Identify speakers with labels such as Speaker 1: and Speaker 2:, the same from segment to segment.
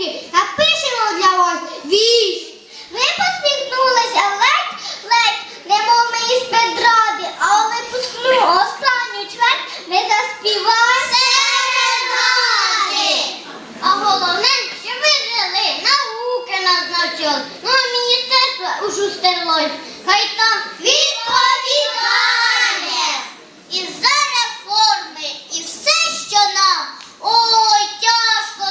Speaker 1: дітки, напишемо для вас вірш. Ви посміхнулися ледь, ледь, немов ми із педради, а у випускну останню чверть ми заспіваємо серенади. А головне, що ви жили, науки нас навчили, ну а міністерство у шустерлось, хай там відповідає. І за реформи, і все, що нам, ой, тяжко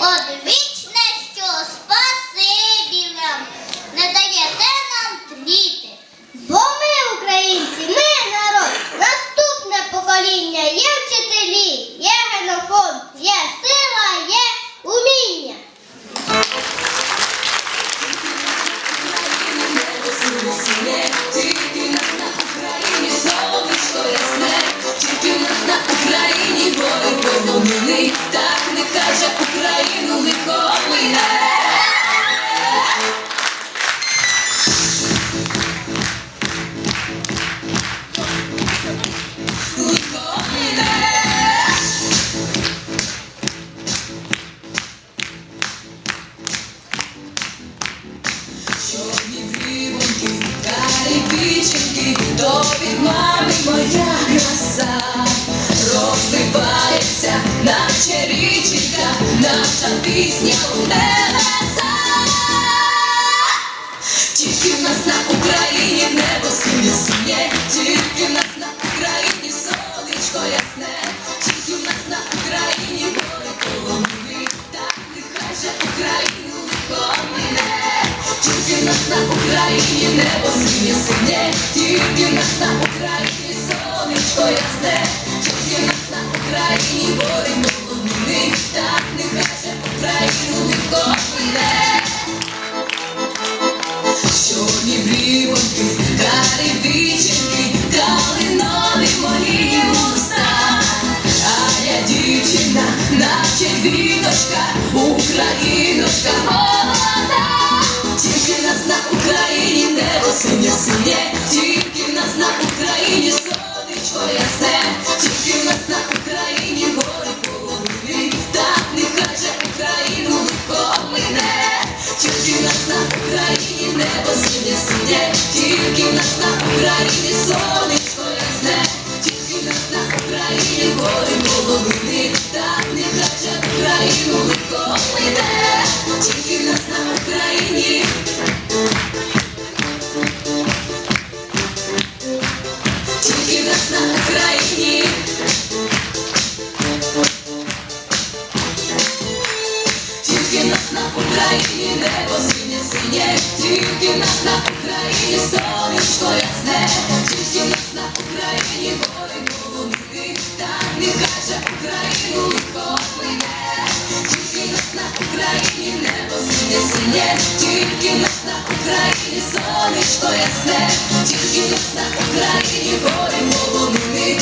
Speaker 1: зрозуміти. От вічне, що спасибі вам, не даєте нам тліти. Бо ми, українці, ми народ, наступне покоління, є вчителі, є генофонд, є сила, є уміння.
Speaker 2: Тільки в нас на Україні небо синє синє, тільки в нас на Україні сонечко ясне, тільки в нас на Україні гори полонини, так нехай же Україну лихо мине. Тільки нас на Україні небо синє синє, тільки в нас на Україні сонечко ясне, тільки нас на Україні гори полонини, так нехай же Україну лихо мине. Україночка молода. Тільки нас на Україні небо синє синє, синє, тільки нас на Україні сонечко ясне, тільки нас на Україні гори полонини,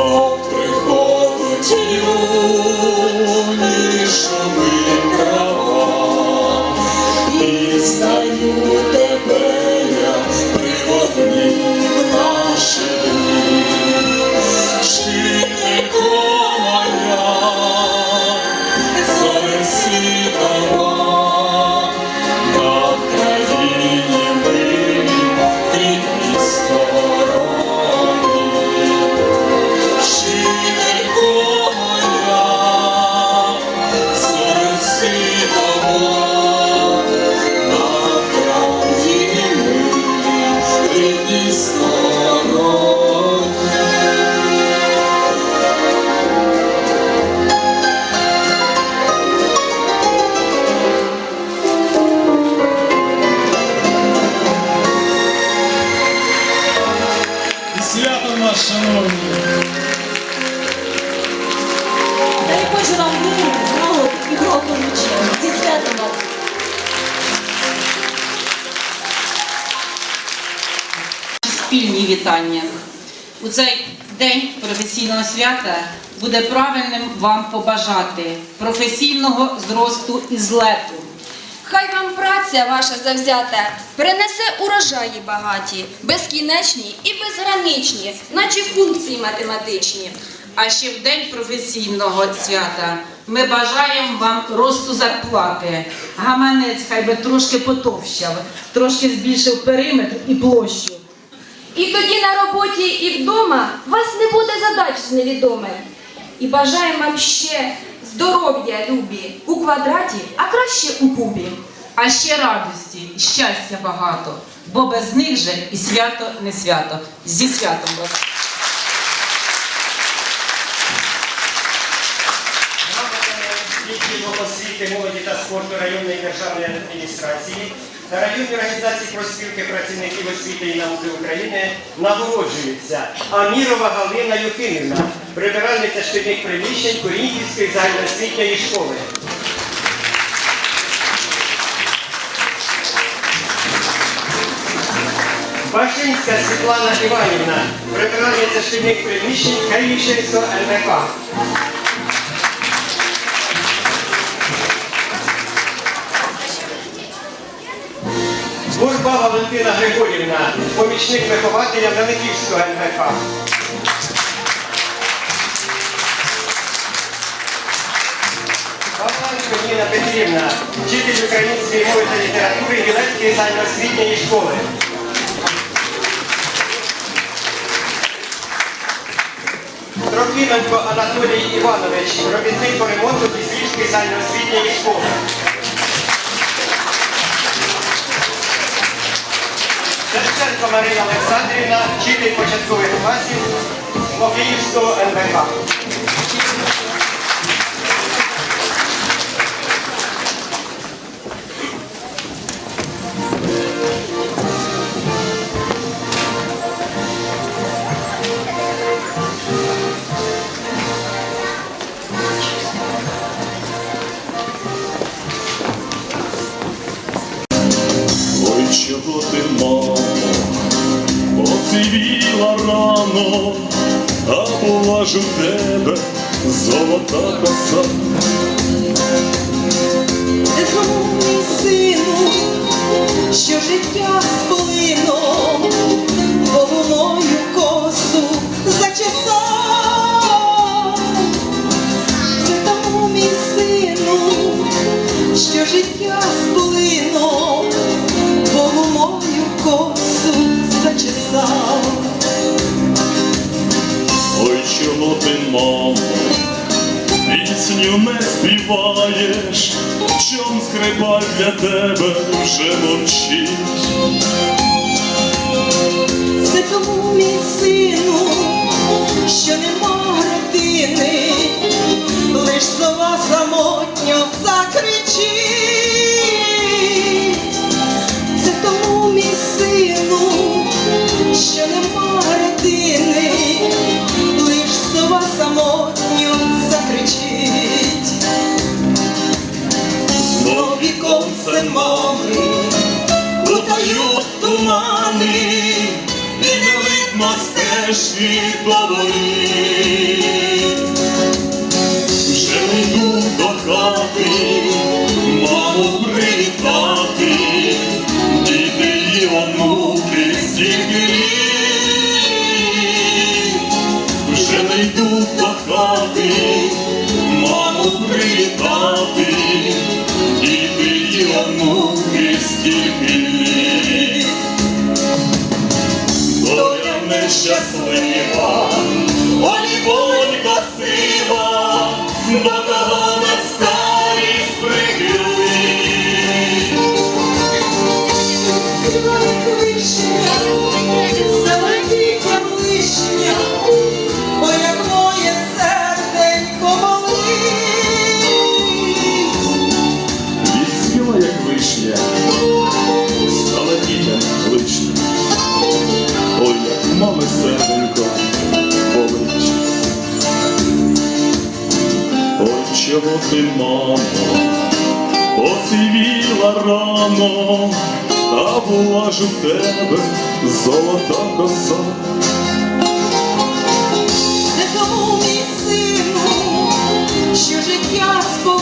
Speaker 3: Oh. Свята буде правильним вам побажати професійного зросту і злету.
Speaker 4: Хай вам праця ваша завзята принесе урожаї багаті, безкінечні і безграничні, наче функції математичні.
Speaker 3: А ще в день професійного свята ми бажаємо вам росту зарплати. Гаманець хай би трошки потовщав, трошки збільшив периметр і площу.
Speaker 4: І тоді на роботі і вдома вас не буде задач з невідомим. І бажаємо вам ще здоров'я, любі, у квадраті, а краще у кубі.
Speaker 3: А ще радості, і щастя багато, бо без них же і свято не свято. Зі святом вас!
Speaker 5: відділу освіти, молоді та спорту районної державної адміністрації та районної організації профспілки працівників освіти і науки України нагороджуються Амірова Галина Юхимівна, прибиральниця шкільних приміщень Корінківської загальноосвітньої школи. Башинська Світлана Іванівна, прибиральниця шкільних приміщень Київщинського НВК. Бурба Валентина Григорівна, помічник вихователя Великівського. Павленко Ніна Петрівна, вчитель української мови та літератури Гілецької загальноосвітньої школи. Трофіменко Анатолій Іванович, робітник по ремонту Кізлівської загальноосвітньої школи. Шевченко Марина Олександрівна, вчитель початкових класів Мокиївського НВК.
Speaker 6: Рано, а була тебе золота коса.
Speaker 7: Сину, що життя сплином, головною косу
Speaker 6: чом для тебе вже мовчить.
Speaker 7: Це тому мій сину, що нема родини, лиш сова самотньо закричить. Стежки горить.
Speaker 6: Вже не йду до хати, ти, мамо, посивіла рано, та була ж у тебе золота коса.
Speaker 2: Не тому, мій сину, що життя сполило,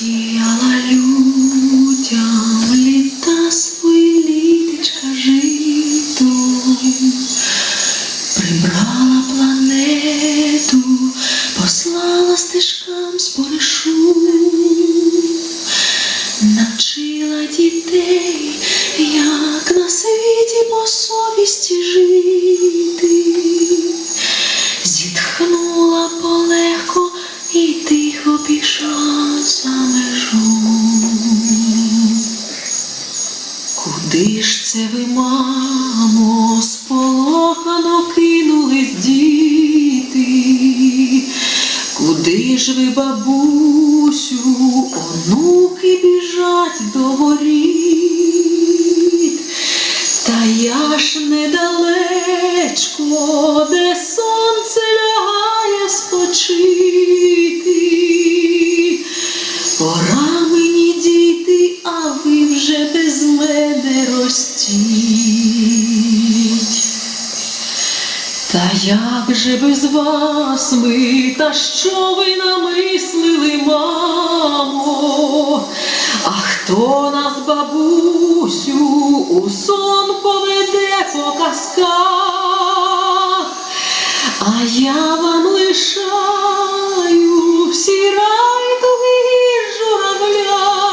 Speaker 8: Посіяла людям літа же без вас ми, та що ви намислили, мамо? А хто нас, бабусю, у сон поведе по казках? А я вам лишаю всі райдуги журавлями,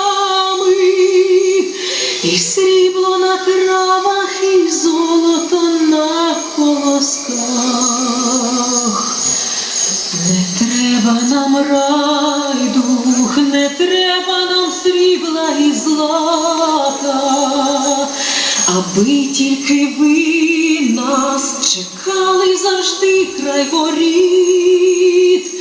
Speaker 8: і треба дух, не треба нам срібла і злата, аби тільки ви нас чекали завжди край воріт,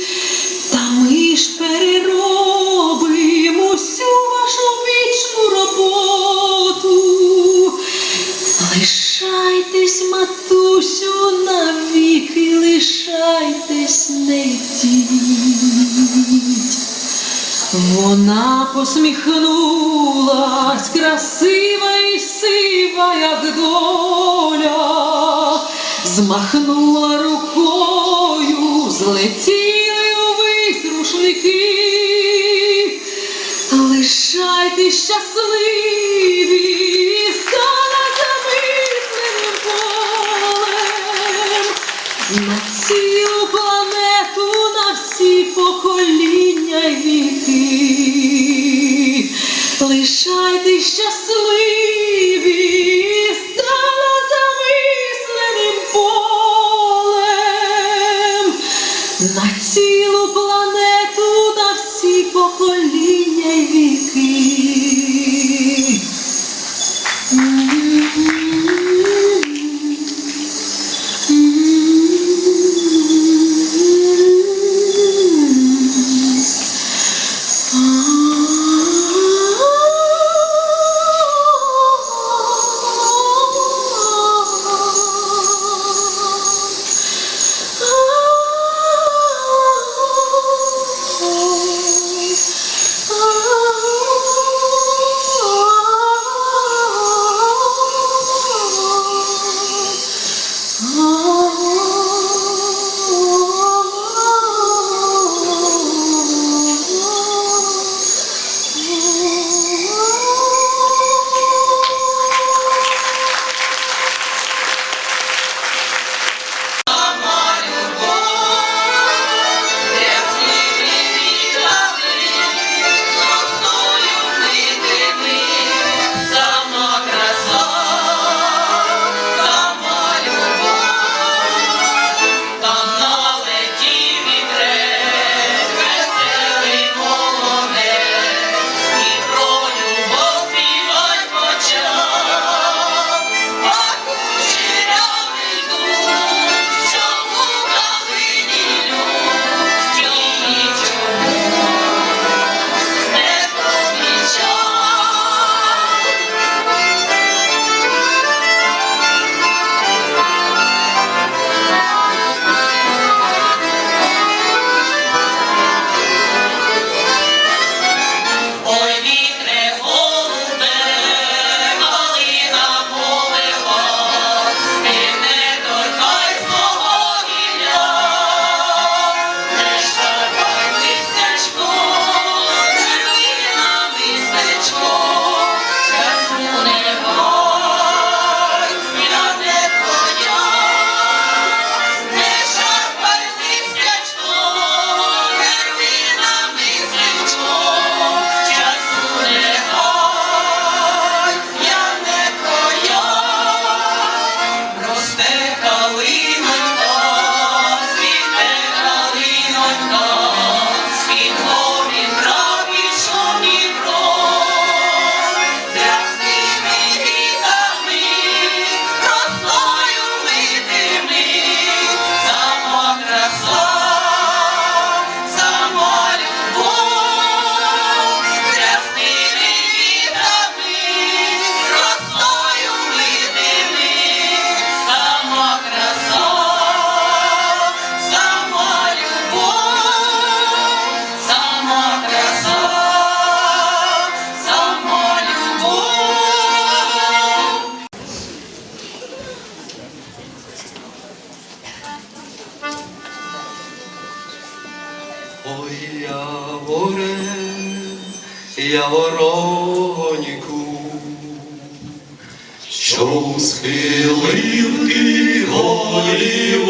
Speaker 8: Вона посміхнулась, красива і сива, як доля, змахнула рукою, злетіли увесь рушники. лишайте щасливі,
Speaker 9: що схилив ти голівоніку,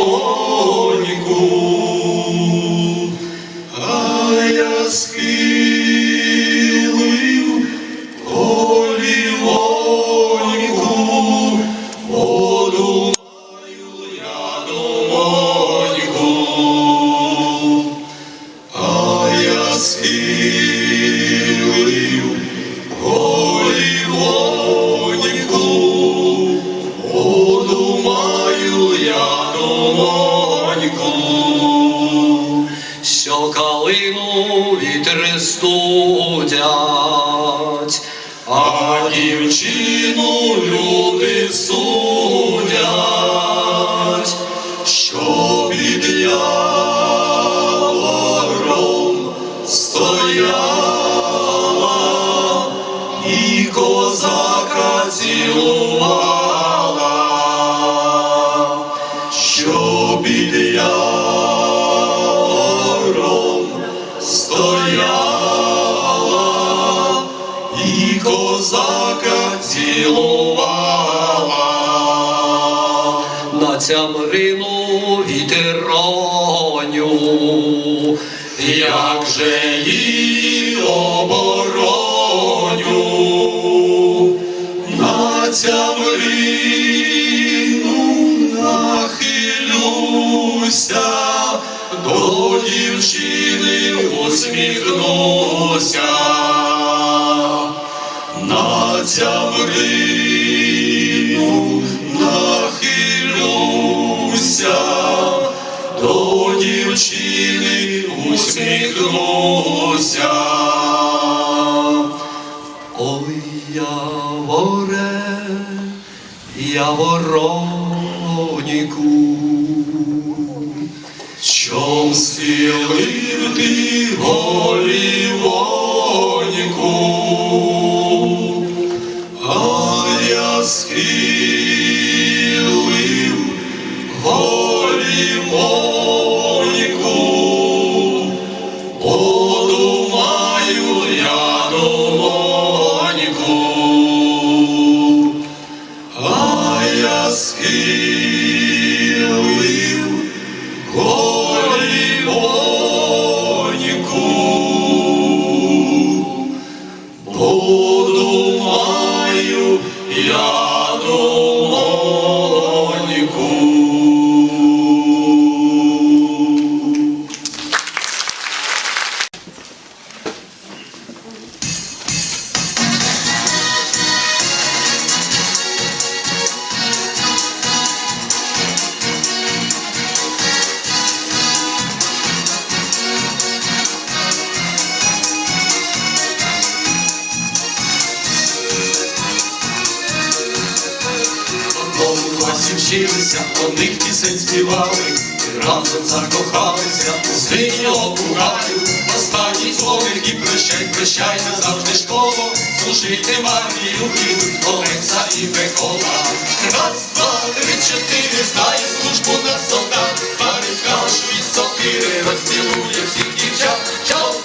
Speaker 9: вчилися, одних пісень співали, і разом закохалися у синього пугаю. Останній дзвоник і прощай, прощай назавжди школу, служити армію підуть Олекса і Микола. Раз, два, три, чотири, знає службу на солдат, парить кашу і сокири, розцілує всіх дівчат, що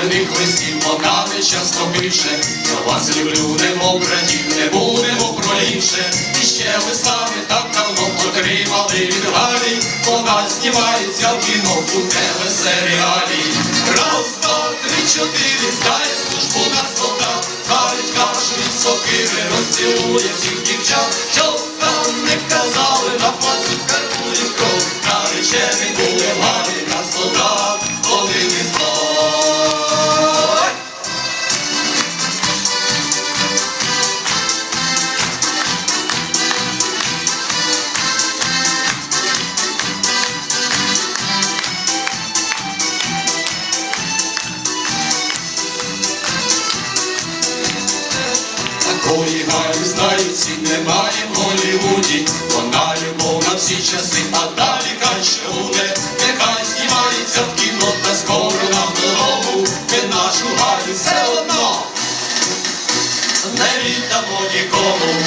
Speaker 9: Чекаю листів, вона часто пише. Я вас люблю, немов братів, не будемо про інше. І ще ви самі так давно отримали від Галі. Вона знімається в кіно у телесеріалі. Раз, два, три, чотири, здає службу на солдат. Харить кашу і сокири, розцілує всіх дівчат. Що там не казали, на пацю карбує кров. Наречений буде в Галі на солдат. Часи, а далі хай ще буде. Нехай знімається в кіно та скоро нам дорогу, Ми нашу Галю все одно. не віддамо нікому.